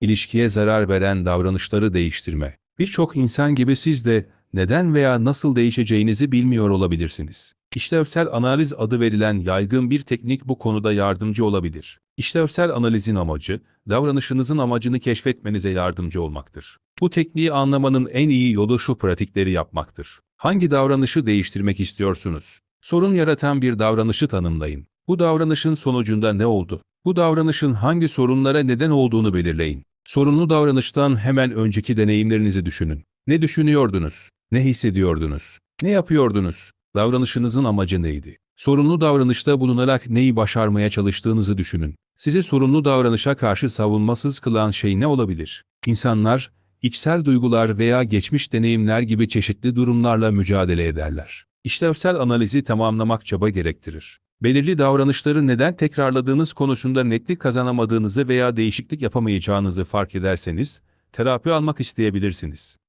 İlişkiye zarar veren davranışları değiştirme. Birçok insan gibi siz de neden veya nasıl değişeceğinizi bilmiyor olabilirsiniz. İşlevsel analiz adı verilen yaygın bir teknik bu konuda yardımcı olabilir. İşlevsel analizin amacı, davranışınızın amacını keşfetmenize yardımcı olmaktır. Bu tekniği anlamanın en iyi yolu şu pratikleri yapmaktır. Hangi davranışı değiştirmek istiyorsunuz? Sorun yaratan bir davranışı tanımlayın. Bu davranışın sonucunda ne oldu? Bu davranışın hangi sorunlara neden olduğunu belirleyin. Sorunlu davranıştan hemen önceki deneyimlerinizi düşünün. Ne düşünüyordunuz? Ne hissediyordunuz? Ne yapıyordunuz? Davranışınızın amacı neydi? Sorunlu davranışta bulunarak neyi başarmaya çalıştığınızı düşünün. Sizi sorunlu davranışa karşı savunmasız kılan şey ne olabilir? İnsanlar, içsel duygular veya geçmiş deneyimler gibi çeşitli durumlarla mücadele ederler. İşlevsel analizi tamamlamak çaba gerektirir. Belirli davranışları neden tekrarladığınız konusunda netlik kazanamadığınızı veya değişiklik yapamayacağınızı fark ederseniz, terapi almak isteyebilirsiniz.